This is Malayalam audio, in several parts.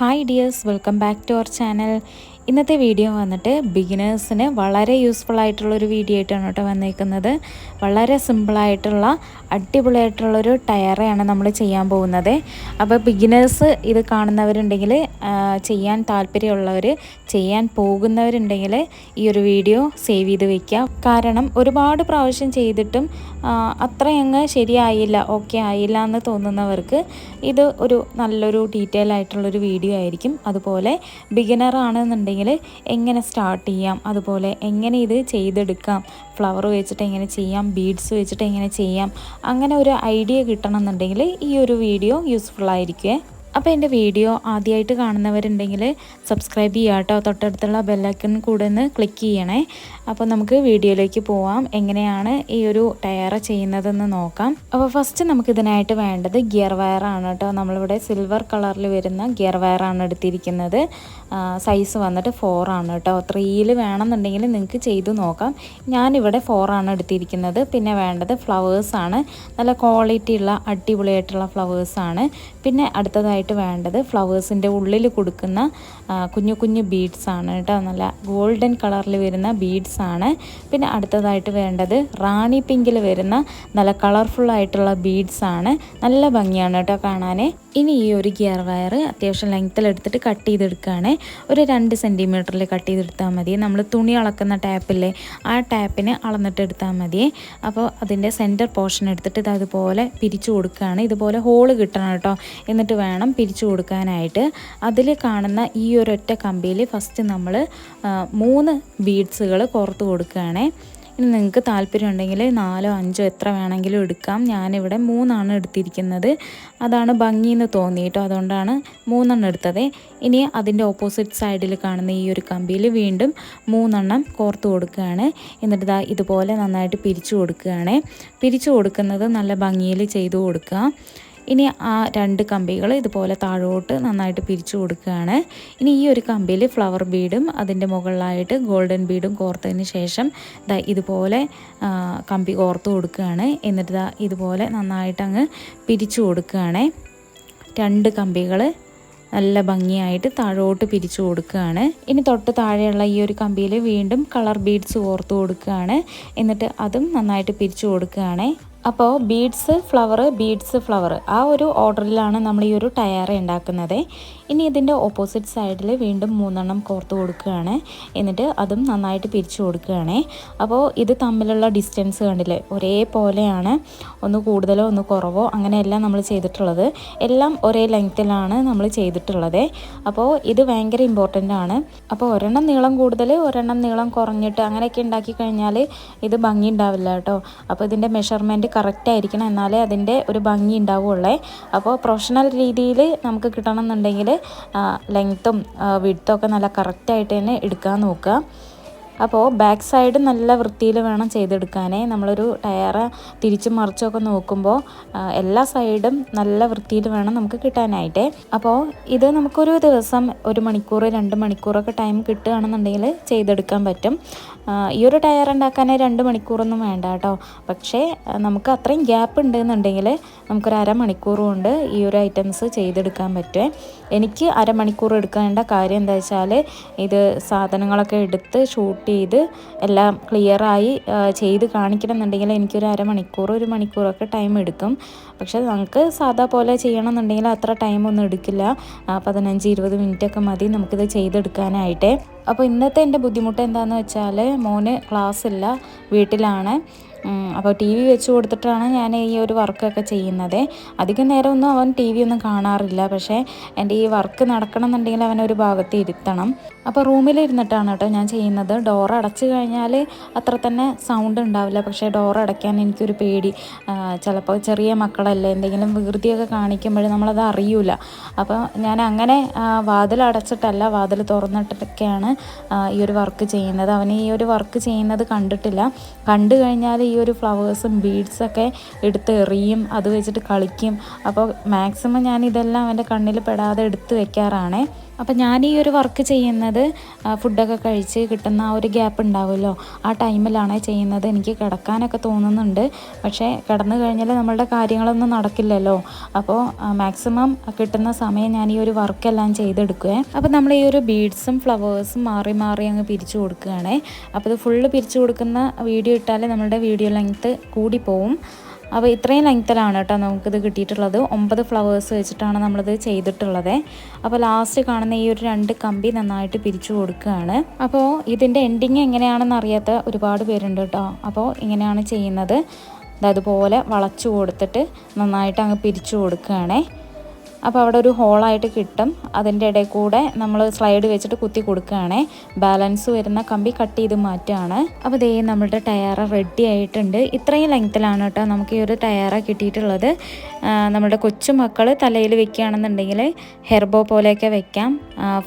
Hi dears welcome back to our channel ഇന്നത്തെ വീഡിയോ വന്നിട്ട് ബിഗിനേഴ്സിന് വളരെ യൂസ്ഫുൾ ആയിട്ടുള്ളൊരു വീഡിയോ ആയിട്ടാണ് കേട്ടോ വന്നേക്കുന്നത്. വളരെ സിമ്പിളായിട്ടുള്ള അടിപൊളിയായിട്ടുള്ളൊരു ടയറാണ് നമ്മൾ ചെയ്യാൻ പോകുന്നത്. അപ്പോൾ ബിഗിനേഴ്സ് ഇത് കാണുന്നവരുണ്ടെങ്കിൽ ചെയ്യാൻ താല്പര്യമുള്ളവർ ചെയ്യാൻ പോകുന്നവരുണ്ടെങ്കിൽ ഈ ഒരു വീഡിയോ സേവ് ചെയ്ത് വെക്കുക. കാരണം ഒരുപാട് പ്രാവശ്യം ചെയ്തിട്ടും അത്രയങ്ങ് ശരിയായില്ല ഓക്കെ ആയില്ല എന്ന് തോന്നുന്നവർക്ക് ഇത് ഒരു നല്ലൊരു ഡീറ്റെയിൽ ആയിട്ടുള്ളൊരു വീഡിയോ ആയിരിക്കും. അതുപോലെ ബിഗിനർ ആണെന്നുണ്ടെങ്കിൽ എങ്ങനെ സ്റ്റാർട്ട് ചെയ്യാം? അതുപോലെ എങ്ങനെ ഇത് ചെയ്തെടുക്കാം? ഫ്ലവർ വെച്ചിട്ട് എങ്ങനെ ചെയ്യാം? ബീഡ്സ് വെച്ചിട്ട് എങ്ങനെ ചെയ്യാം? അങ്ങനെ ഒരു ഐഡിയ കിട്ടണമെന്നുണ്ടെങ്കിൽ ഈ ഒരു വീഡിയോ യൂസ്ഫുൾ ആയിരിക്കുമേ അപ്പോൾ എന്റെ വീഡിയോ ആദ്യമായിട്ട് കാണുന്നവരുണ്ടെങ്കിൽ സബ്സ്ക്രൈബ് ചെയ്യുക കേട്ടോ തൊട്ടടുത്തുള്ള ബെല്ലൈക്കൺ കൂടെ ഒന്ന് ക്ലിക്ക് ചെയ്യണേ. അപ്പോൾ നമുക്ക് വീഡിയോയിലേക്ക് പോവാം. എങ്ങനെയാണ് ഈ ഒരു ടയർ ചെയ്യുന്നതെന്ന് നോക്കാം. അപ്പോൾ ഫസ്റ്റ് നമുക്ക് ഇതിനായിട്ട് വേണ്ടത് ഗിയർ വയറാണ് കേട്ടോ. നമ്മളിവിടെ സിൽവർ കളറിൽ വരുന്ന ഗിയർ വയറാണ് എടുത്തിരിക്കുന്നത്. സൈസ് വന്നിട്ട് ഫോർ ആണ് കേട്ടോ ത്രീയിൽ വേണമെന്നുണ്ടെങ്കിൽ നിങ്ങൾക്ക് ചെയ്തു നോക്കാം. ഞാനിവിടെ ആണ് എടുത്തിരിക്കുന്നത്. പിന്നെ വേണ്ടത് ഫ്ലവേഴ്സാണ് നല്ല ക്വാളിറ്റി ഉള്ള അടിപൊളിയായിട്ടുള്ള ഫ്ലവേഴ്സാണ് പിന്നെ അടുത്തതായിട്ട് വേണ്ടത് ഫ്ലവേഴ്സിന്റെ ഉള്ളിൽ കൊടുക്കുന്ന കുഞ്ഞു കുഞ്ഞു ബീഡ്സ് ആണ് കേട്ടോ നല്ല ഗോൾഡൻ കളറിൽ വരുന്ന ബീഡ്സ് ആണ്. പിന്നെ അടുത്തതായിട്ട് വേണ്ടത് റാണി പിങ്കിൽ വരുന്ന നല്ല കളർഫുള്ളായിട്ടുള്ള ആയിട്ടുള്ള ബീഡ്സ് ആണ്. നല്ല ഭംഗിയാണ് കേട്ടോ കാണാൻ ഇനി ഈ ഒരു ഗിയർ വയർ അത്യാവശ്യം ലെങ്ത്തിൽ എടുത്തിട്ട് കട്ട് ചെയ്തെടുക്കുകയാണ്. ഒരു രണ്ട് സെന്റിമീറ്ററിൽ കട്ട് ചെയ്തെടുത്താൽ മതി. നമ്മൾ തുണി അളക്കുന്ന ടാപ്പില്ലേ ആ ടാപ്പിന് അളന്നിട്ട് എടുത്താൽ മതി. അപ്പോൾ അതിന്റെ സെന്റർ പോർഷൻ എടുത്തിട്ട് ഇത് അതുപോലെ പിരിച്ചു കൊടുക്കുകയാണ്. ഇതുപോലെ ഹോൾ കിട്ടണം കേട്ടോ. എന്നിട്ട് വേണം പിരിച്ചു കൊടുക്കാനായിട്ട്. അതിൽ കാണുന്ന ഈ ഒരൊറ്റ കമ്പിയിൽ ഫസ്റ്റ് നമ്മൾ മൂന്ന് ബീഡ്സുകൾ പുറത്ത് കൊടുക്കുകയാണേ. ഇനി നിങ്ങൾക്ക് താല്പര്യം ഉണ്ടെങ്കിൽ നാലോ അഞ്ചോ എത്ര വേണമെങ്കിലും എടുക്കാം. ഞാനിവിടെ മൂന്നാണ് എടുത്തിരിക്കുന്നത്. അതാണ് ഭംഗിയെന്ന് തോന്നി കേട്ടോ അതുകൊണ്ടാണ് മൂന്നെണ്ണം എടുത്തത്. ഇനി അതിന്റെ ഓപ്പോസിറ്റ് സൈഡിൽ കാണുന്ന ഈ ഒരു കമ്പിയിൽ വീണ്ടും മൂന്നെണ്ണം കോർത്ത് കൊടുക്കുകയാണ്. എന്നിട്ട് ഇതാ ഇതുപോലെ നന്നായിട്ട് പിരിച്ചു കൊടുക്കുകയാണ്. പിരിച്ചു കൊടുക്കുന്നത് നല്ല ഭംഗിയിൽ ചെയ്തു കൊടുക്കുക. ഇനി ആ രണ്ട് കമ്പികൾ ഇതുപോലെ താഴോട്ട് നന്നായിട്ട് പിരിച്ചു കൊടുക്കുകയാണ്. ഇനി ഈ ഒരു കമ്പിയിൽ ഫ്ലവർ ബീഡും അതിന്റെ മുകളിലായിട്ട് ഗോൾഡൻ ബീഡും കോർത്തതിന് ശേഷം ദാ ഇതുപോലെ കമ്പി കോർത്ത് കൊടുക്കുകയാണ്. എന്നിട്ട് ദാ ഇതുപോലെ നന്നായിട്ട് അങ്ങ് പിരിച്ചു കൊടുക്കുകയാണ്. രണ്ട് കമ്പികൾ നല്ല ഭംഗിയായിട്ട് താഴോട്ട് പിരിച്ചു കൊടുക്കുകയാണ്. ഇനി തൊട്ട് താഴെയുള്ള ഈ ഒരു കമ്പിയിൽ വീണ്ടും കളർ ബീഡ്സ് കോർത്ത് കൊടുക്കുകയാണ്. എന്നിട്ട് അതും നന്നായിട്ട് പിരിച്ചു കൊടുക്കുകയാണ്. അപ്പോൾ ബീഡ്സ് ഫ്ലവർ ബീഡ്സ് ഫ്ലവർ ആ ഒരു ഓർഡറിലാണ് നമ്മൾ ഈ ഒരു ടയർ ഉണ്ടാക്കുന്നത്. ഇനി ഇതിന്റെ ഓപ്പോസിറ്റ് സൈഡിൽ വീണ്ടും മൂന്നെണ്ണം കോർത്ത് കൊടുക്കുകയാണ്. എന്നിട്ട് അതും നന്നായിട്ട് പിരിച്ചു കൊടുക്കുകയാണ്. അപ്പോൾ ഇത് തമ്മിലുള്ള ഡിസ്റ്റൻസ് കണ്ടില്ലേ? ഒരേപോലെയാണ് ഒന്ന് കൂടുതലോ ഒന്ന് കുറവോ അങ്ങനെയെല്ലാം നമ്മൾ ചെയ്തിട്ടുള്ളത്. എല്ലാം ഒരേ ലെങ്ത്തിലാണ് നമ്മൾ ചെയ്തിട്ടുള്ളത്. അപ്പോൾ ഇത് ഭയങ്കര ഇമ്പോർട്ടന്റ് ആണ്. അപ്പോൾ ഒരെണ്ണം നീളം കൂടുതൽ ഒരെണ്ണം നീളം കുറഞ്ഞിട്ട് അങ്ങനെയൊക്കെ ഉണ്ടാക്കി കഴിഞ്ഞാൽ ഇത് ഭംഗി ഉണ്ടാവില്ല കേട്ടോ. അപ്പോൾ ഇതിന്റെ മെഷർമെന്റ് കറക്റ്റ് ആയിരിക്കണം എന്നാലേ അതിന്റെ ഒരു ഭംഗി ഉണ്ടാവുള്ളേ. അപ്പോൾ പ്രൊഫഷണൽ രീതിയിൽ നമുക്ക് കിട്ടണം എന്നുണ്ടെങ്കിൽ ലെങ്ത്തും വിഡ്ത്തും ഒക്കെ നല്ല കറക്റ്റായിട്ട് തന്നെ എടുക്കാൻ നോക്കുക. അപ്പോൾ ബാക്ക് സൈഡ് നല്ല വൃത്തിയിൽ വേണം ചെയ്തെടുക്കാനേ. നമ്മളൊരു ടയറ് തിരിച്ചും മറിച്ചൊക്കെ നോക്കുമ്പോൾ എല്ലാ സൈഡും നല്ല വൃത്തിയിൽ വേണം നമുക്ക് കിട്ടാനായിട്ട്. അപ്പോൾ ഇത് നമുക്കൊരു ദിവസം ഒരു മണിക്കൂർ രണ്ട് മണിക്കൂറൊക്കെ ടൈം കിട്ടുകയാണെന്നുണ്ടെങ്കിൽ ചെയ്തെടുക്കാൻ പറ്റും. ഈ ഒരു ടയർ ഉണ്ടാക്കാനേ രണ്ട് മണിക്കൂറൊന്നും വേണ്ട കേട്ടോ. പക്ഷേ നമുക്ക് അത്രയും ഗ്യാപ്പ് ഉണ്ടെന്നുണ്ടെങ്കിൽ നമുക്കൊരു അരമണിക്കൂർ കൊണ്ട് ഈ ഒരു ഐറ്റംസ് ചെയ്തെടുക്കാൻ പറ്റുമേ എനിക്ക് അരമണിക്കൂർ എടുക്കേണ്ട കാര്യം എന്താ വെച്ചാൽ ഇത് സാധനങ്ങളൊക്കെ എടുത്ത് ഷൂട്ട് ചെയ്ത് എല്ലാം ക്ലിയറായി ചെയ്ത് കാണിക്കണം എന്നുണ്ടെങ്കിൽ എനിക്കൊരു അരമണിക്കൂർ ഒരു മണിക്കൂറൊക്കെ ടൈം എടുക്കും. പക്ഷേ നമുക്ക് സാധാ പോലെ ചെയ്യണം എന്നുണ്ടെങ്കിൽ അത്ര ടൈമൊന്നും എടുക്കില്ല. പതിനഞ്ച് ഇരുപത് മിനിറ്റൊക്കെ മതി നമുക്കിത് ചെയ്തെടുക്കാനായിട്ട്. അപ്പോൾ ഇന്നത്തെ എന്റെ ബുദ്ധിമുട്ട് എന്താണെന്ന് വെച്ചാൽ മോന് ക്ലാസ് ഇല്ല വീട്ടിലാണ്. അപ്പോൾ ടി വി വെച്ച് കൊടുത്തിട്ടാണ് ഞാൻ ഈ ഒരു വർക്കൊക്കെ ചെയ്യുന്നത്. അധികം നേരമൊന്നും അവൻ ടി വി ഒന്നും കാണാറില്ല. പക്ഷേ എന്റെ ഈ വർക്ക് നടക്കണം എന്നുണ്ടെങ്കിൽ അവൻ ഒരു ഭാഗത്ത് ഇരുത്തണം. അപ്പോൾ റൂമിലിരുന്നിട്ടാണ് കേട്ടോ ഞാൻ ചെയ്യുന്നത്. ഡോർ അടച്ചു കഴിഞ്ഞാൽ അത്ര തന്നെ സൗണ്ട് ഉണ്ടാവില്ല. പക്ഷേ ഡോർ അടയ്ക്കാൻ എനിക്കൊരു പേടി. ചിലപ്പോൾ ചെറിയ മക്കളല്ലേ എന്തെങ്കിലും വികൃതിയൊക്കെ കാണിക്കുമ്പോൾ നമ്മളത് അറിയൂല. അപ്പോൾ ഞാൻ അങ്ങനെ വാതിൽ അടച്ചിട്ടല്ല വാതിൽ തുറന്നിട്ടൊക്കെയാണ് ഈ ഒരു വർക്ക് ചെയ്യുന്നത്. അവന് ഈ ഒരു വർക്ക് ചെയ്യുന്നത് കണ്ടിട്ടില്ല. കണ്ടു കഴിഞ്ഞാൽ ഈ ഒരു ഫ്ലവേഴ്സും ബീഡ്സൊക്കെ എടുത്ത് എറിയും അത് വെച്ചിട്ട് കളിക്കും. അപ്പോൾ മാക്സിമം ഞാൻ ഇതെല്ലാം അവന്റെ കണ്ണിൽ പെടാതെ എടുത്ത് വെക്കാറാണേ. അപ്പം ഞാൻ ഈ ഒരു വർക്ക് ചെയ്യുന്നത് ഫുഡൊക്കെ കഴിച്ച് കിട്ടുന്ന ആ ഒരു ഗ്യാപ്പ് ഉണ്ടാവുമല്ലോ. ആ ടൈമിലാണ് ചെയ്യുന്നത്. എനിക്ക് കിടക്കാനൊക്കെ തോന്നുന്നുണ്ട്. പക്ഷേ കിടന്നു കഴിഞ്ഞാൽ നമ്മളുടെ കാര്യങ്ങളൊന്നും നടക്കില്ലല്ലോ. അപ്പോൾ മാക്സിമം കിട്ടുന്ന സമയം ഞാൻ ഈ ഒരു വർക്കെല്ലാം ചെയ്തെടുക്കുവേ. അപ്പോൾ നമ്മൾ ഈ ഒരു ബീഡ്സും ഫ്ലവേഴ്സും മാറി മാറി അങ്ങ് പിരിച്ചു കൊടുക്കുകയാണേ. അപ്പോൾ ഇത് ഫുള്ള് പിരിച്ചു കൊടുക്കുന്ന വീഡിയോ ഇട്ടാൽ നമ്മളുടെ വീഡിയോ ലെങ്ത്ത് കൂടി പോവും. അപ്പോൾ ഇത്രയും ലെങ്ത്തിലാണ് കേട്ടോ നമുക്കിത് കിട്ടിയിട്ടുള്ളത്. ഒമ്പത് ഫ്ലവേഴ്സ് വെച്ചിട്ടാണ് നമ്മളിത് ചെയ്തിട്ടുള്ളത്. അപ്പോൾ ലാസ്റ്റ് കാണുന്ന ഈ ഒരു രണ്ട് കമ്പി നന്നായിട്ട് പിരിച്ചു കൊടുക്കുകയാണ്. അപ്പോൾ ഇതിന്റെ എൻഡിങ് എങ്ങനെയാണെന്ന് അറിയാത്ത ഒരുപാട് പേരുണ്ട് കേട്ടോ. അപ്പോൾ ഇങ്ങനെയാണ് ചെയ്യുന്നത്. അതുപോലെ വളച്ചു കൊടുത്തിട്ട് നന്നായിട്ട് അങ്ങ് പിരിച്ചു കൊടുക്കുകയാണേ. അപ്പോൾ അവിടെ ഒരു ഹോളായിട്ട് കിട്ടും. അതിന്റെ ഇടയിൽ കൂടെ നമ്മൾ സ്ലൈഡ് വെച്ചിട്ട് കുത്തി കൊടുക്കുകയാണേ. ബാലൻസ് വരുന്ന കമ്പി കട്ട് ചെയ്ത് മാറ്റുകയാണ്. അപ്പോൾ ദേ നമ്മുടെ ടയർ റെഡി ആയിട്ടുണ്ട്. ഇത്രയും ലെങ്ത്തിലാണ് കേട്ടോ നമുക്ക് ഈ ഒരു ടയറ കിട്ടിയിട്ടുള്ളത്. നമ്മുടെ കൊച്ചുമക്കൾ തലയിൽ വെക്കുകയാണെന്നുണ്ടെങ്കിൽ ഹെർബോ പോലെയൊക്കെ വെക്കാം.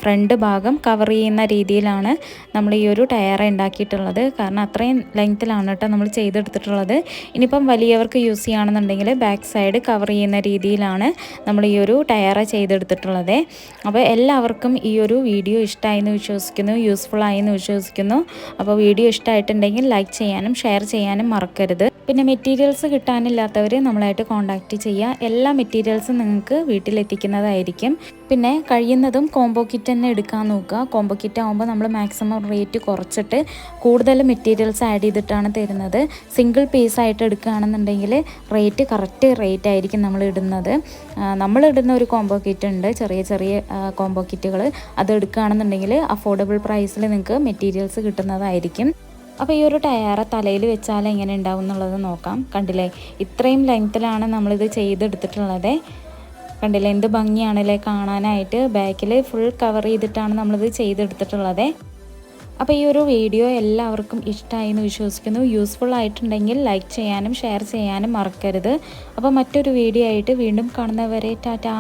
ഫ്രണ്ട് ഭാഗം കവർ ചെയ്യുന്ന രീതിയിലാണ് നമ്മൾ ഈ ഒരു ടയർ ഉണ്ടാക്കിയിട്ടുള്ളത്. കാരണം അത്രയും ലെങ്ത്തിലാണ് കേട്ടോ നമ്മൾ ചെയ്തെടുത്തിട്ടുള്ളത്. ഇനിയിപ്പം വലിയവർക്ക് യൂസ് ചെയ്യുകയാണെന്നുണ്ടെങ്കിൽ ബാക്ക് സൈഡ് കവർ ചെയ്യുന്ന രീതിയിലാണ് നമ്മൾ ഈ ഒരു ടയർ ചെയ്തെടുത്തിട്ടുള്ളത്. അപ്പോൾ എല്ലാവർക്കും ഈ ഒരു വീഡിയോ ഇഷ്ടമായി എന്ന് വിശ്വസിക്കുന്നു യൂസ്ഫുൾ ആയി എന്ന് വിശ്വസിക്കുന്നു. അപ്പോൾ വീഡിയോ ഇഷ്ടമായിട്ടുണ്ടെങ്കിൽ ലൈക്ക് ചെയ്യാനും ഷെയർ ചെയ്യാനും മറക്കരുത്. പിന്നെ മെറ്റീരിയൽസ് കിട്ടാനില്ലാത്തവർ നമ്മളായിട്ട് കോൺടാക്റ്റ് ചെയ്യുക. എല്ലാ മെറ്റീരിയൽസും നിങ്ങൾക്ക് വീട്ടിലെത്തിക്കുന്നതായിരിക്കും. പിന്നെ കഴിയുന്നതും കോംബോ കിറ്റ് തന്നെ എടുക്കാൻ നോക്കുക. കോംബോ കിറ്റ് ആകുമ്പോൾ നമ്മൾ മാക്സിമം റേറ്റ് കുറച്ചിട്ട് കൂടുതൽ മെറ്റീരിയൽസ് ആഡ് ചെയ്തിട്ടാണ് തരുന്നത്. സിംഗിൾ പീസ് ആയിട്ട് എടുക്കുകയാണെന്നുണ്ടെങ്കിൽ റേറ്റ് കറക്റ്റ് റേറ്റ് ആയിരിക്കും നമ്മൾ ഇടുന്നത്. നമ്മൾ ഒരു കോംബോ കിറ്റ് ഉണ്ട്. ചെറിയ ചെറിയ കോംബോ കിറ്റുകൾ അത് എടുക്കുകയാണെന്നുണ്ടെങ്കിൽ അഫോർഡബിൾ പ്രൈസിൽ നിങ്ങൾക്ക് മെറ്റീരിയൽസ് കിട്ടുന്നതായിരിക്കും. അപ്പോൾ ഈ ഒരു ടയർ തലയിൽ വെച്ചാൽ എങ്ങനെ ഉണ്ടാവും എന്നുള്ളത് നോക്കാം. കണ്ടില്ലേ? ഇത്രയും ലെങ്ത്തിലാണ് നമ്മളിത് ചെയ്തെടുത്തിട്ടുള്ളത്. കണ്ടില്ലേ? എന്ത് ഭംഗിയാണല്ലേ കാണാനായിട്ട് ബാക്കിൽ ഫുൾ കവർ ചെയ്തിട്ടാണ് നമ്മളിത് ചെയ്തെടുത്തിട്ടുള്ളത്. അപ്പോൾ ഈ ഒരു വീഡിയോ എല്ലാവർക്കും ഇഷ്ടമായി എന്ന് വിശ്വസിക്കുന്നു. യൂസ്ഫുൾ ആയിട്ടുണ്ടെങ്കിൽ ലൈക്ക് ചെയ്യാനും ഷെയർ ചെയ്യാനും മറക്കരുത്. അപ്പോൾ മറ്റൊരു വീഡിയോ ആയിട്ട് വീണ്ടും കാണുന്നവരെ ടാറ്റാ.